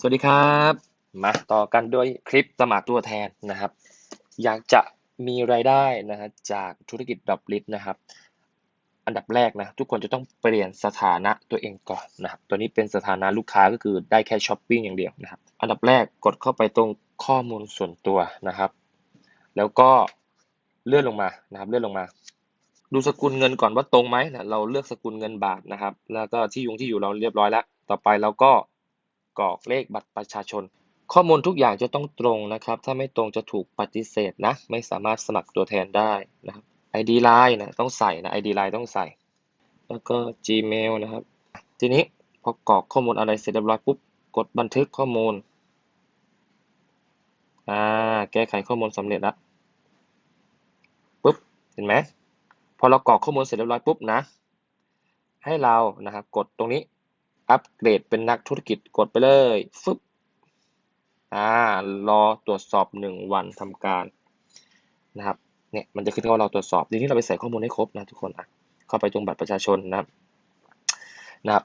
สวัสดีครับ มาต่อกันด้วยคลิปสมัครตัวแทนนะครับ อยากจะมีรายได้นะฮะจากธุรกิจดรอปลิสนะครับ อันดับแรกนะทุกคนจะต้องเปลี่ยนสถานะตัวเองก่อนนะครับตัวนี้เป็นสถานะลูกค้าก็คือได้แค่ช้อปปิ้งอย่างเดียวนะครับ อันดับแรกกดเข้าไปตรงข้อมูลส่วนตัวนะครับ แล้วก็เลื่อนลงมานะครับ เลื่อนลงมา ดูสกุลเงินก่อนว่าตรงไหมนะเราเลือกสกุลเงินบาทนะครับ แล้วก็ที่ยุงที่อยู่เราเรียบร้อยแล้ว ต่อไปเราก็ กรอกเลขบัตรประชาชน ข้อมูลทุกอย่างจะต้องตรงนะครับ ถ้าไม่ตรงจะถูกปฏิเสธนะ ไม่สามารถสมัครตัวแทนได้นะครับ ID Line นะต้องใส่นะ ID Line ต้องใส่ แล้วก็ Gmail นะครับ ทีนี้พอกรอกข้อมูลอะไรเสร็จเรียบร้อยปุ๊บกดบันทึกข้อมูลอ่าแก้ไขข้อมูลสำเร็จแล้วปุ๊บเห็นไหมพอเรากรอกข้อมูลเสร็จเรียบร้อยปุ๊บนะ ให้เรานะครับ กดตรงนี้ อัปเกรดเป็นนักธุรกิจกดไปเลยฟึบอ่ารอตรวจสอบหนึ่งวันทำการนะครับเนี่ยมันจะขึ้นว่าเราตรวจสอบทีนี้เราไปใส่ข้อมูลให้ครบนะทุกคนอะเข้าไปตรงบัตรประชาชนนะครับนะครับ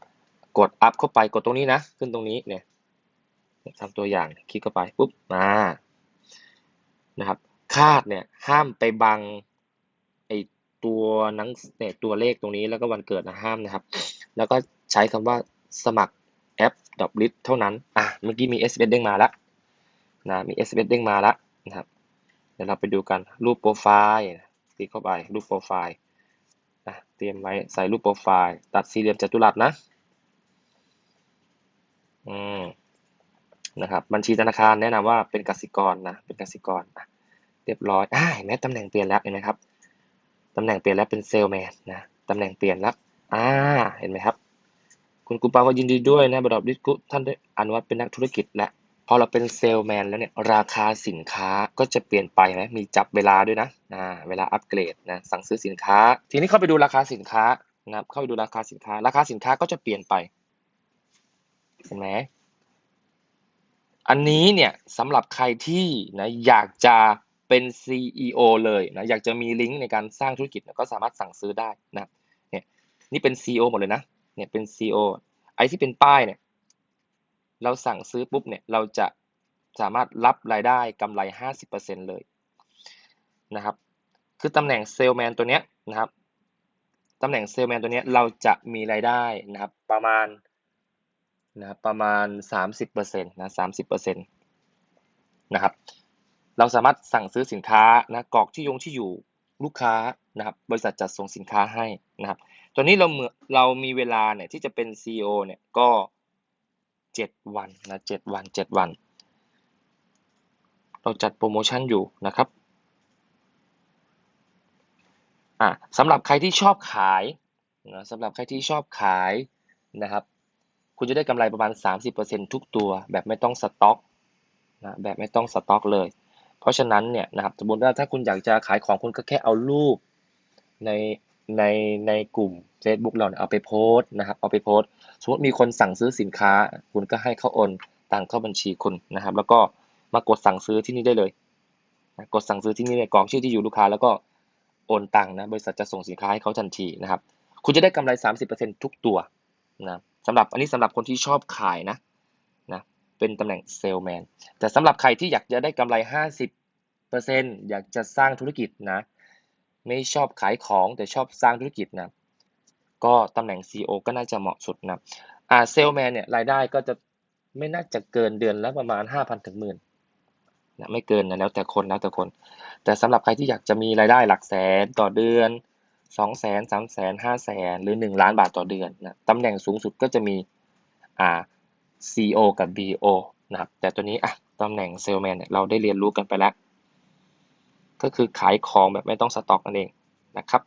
กดอัพเข้าไปกดตรงนี้นะ ขึ้นตรงนี้เนี่ยทำตัวอย่างคลิกเข้าไปปุ๊บมานะครับ คาดเนี่ยห้ามไปบังไอตัวนังเนี่ยตัวเลขตรงนี้แล้วก็วันเกิดนะห้ามนะครับ แล้วก็ใช้คำว่า สมัครแอปดอบลิสเท่านั้น อะ เมื่อกี้มี s อ s เด้งมาแล้วนะ มี s อ s เด้งมาแล้วนะครับ เดี๋ยวเราไปดูกันรูปโปรไฟล์คลิกเข้าไปรูปโปรไฟล์นะเตรียมไว้ใส่รูปโปรไฟล์ ตัดสี่เหลี่ยมจัตุรัสนะ อืมนะครับ บัญชีธนาคารแนะนำว่าเป็นกสิกรนะ เป็นกสิกรนะเรียบร้อยอ่าเห็นไหมตำแหน่งเปลี่ยนแล้วเห็นไหมครับตำแหน่งเปลี่ยนแล้วเป็นเซลแมนนะตำแหน่งเปลี่ยนแล้วอ่าเห็นไหมครับ คุณกูปาก็ยินดีด้วยนะบดอบดิสกุท่านได้อนุวัตเป็นนักธุรกิจและพอเราเป็นเซลแมนแล้วเนี่ยราคาสินค้าก็จะเปลี่ยนไปนะมีจับเวลาด้วยนะอ่าเวลาอัปเกรดนะสั่งซื้อสินค้า ทีนี้เข้าไปดูราคาสินค้านะครับเข้าไปดูราคาสินค้า ราคาสินค้าก็จะเปลี่ยนไปเห็นไหมอันนี้เนี่ยสำหรับใครที่นะอยากจะเป็น CEO เลยนะอยากจะมีลิงก์ในการสร้างธุรกิจนะก็สามารถสั่งซื้อได้นะเนี่ยนี่เป็น CEO หมดเลยนะ เนี่ยเป็น CO ไอ้ที่เป็นป้ายเนี่ยเราสั่งซื้อปุ๊บเนี่ยเราจะสามารถรับรายได้กำไร 50%เลยนะครับคือตำแหน่งเซลแมนตัวเนี้ยนะครับตำแหน่งเซลแมนตัวเนี้ยเราจะมีรายได้นะครับประมาณนะครับประมาณ 30%นะ30%นะครับเราสามารถสั่งซื้อสินค้านะกรอกที่ยงที่อยู่ลูกค้า นะครับบริษัทจัดส่งสินค้าให้นะครับตัวนี้เราเมื่อเรามีเวลาเนี่ยที่จะเป็น CEO เนี่ยก็ 7 วันนะ7วัน 7 วัน เราจัดโปรโมชั่นอยู่นะครับอ่าสำหรับใครที่ชอบขายนะสำหรับใครที่ชอบขายนะครับ คุณจะได้กำไรประมาณ 30%ทุกตัวแบบไม่ต้องสต็อกนะแบบไม่ต้องสต็อกเลย เพราะฉะนั้นเนี่ยนะครับสมมติว่าถ้าคุณอยากจะขายของคุณก็แค่เอารูป ในในในกลุ่ม Facebook เราเนี่ยเอาไปโพสต์นะครับ เอาไปโพสต์สมมติมีคนสั่งซื้อสินค้า คุณก็ให้เขาโอนตังเข้าบัญชีคุณนะครับ แล้วก็มากดสั่งซื้อที่นี่ได้เลยกดสั่งซื้อที่นี่เนี่ยกรอกชื่อที่อยู่ลูกค้า แล้วก็โอนตังนะบริษัทจะส่งสินค้าให้เขาทันทีนะครับ คุณจะได้กำไร 30%ทุกตัวนะสำหรับอันนี้สำหรับคนที่ชอบขายนะนะเป็นตำแหน่งเซลแมนแต่สำหรับใครที่อยากจะได้กำไร 50%อยากจะสร้างธุรกิจนะ ไม่ชอบขายของแต่ชอบสร้างธุรกิจนะก็ตำแหน่ง CEO ก็น่าจะเหมาะสุดนะอ่าเซลแมนเนี่ยรายได้ก็จะไม่น่าจะเกินเดือนละประมาณ 5,000ถึงหมื่นนะไม่เกินนะแล้วแต่คนแล้วแต่คน แต่สำหรับใครที่อยากจะมีรายได้หลักแสนต่อเดือนสองแสนสามแสนห้าแสนหรือหนึ่งล้านบาทต่อเดือนนะตำแหน่งสูงสุดก็จะมีอ่า CEO กับ BO นะครับแต่ตัวนี้อะตำแหน่งเซลแมนเนี่ยเราได้เรียนรู้กันไปแล้ว ก็คือขายของแบบไม่ต้องสต็อกนั่นเองนะครับ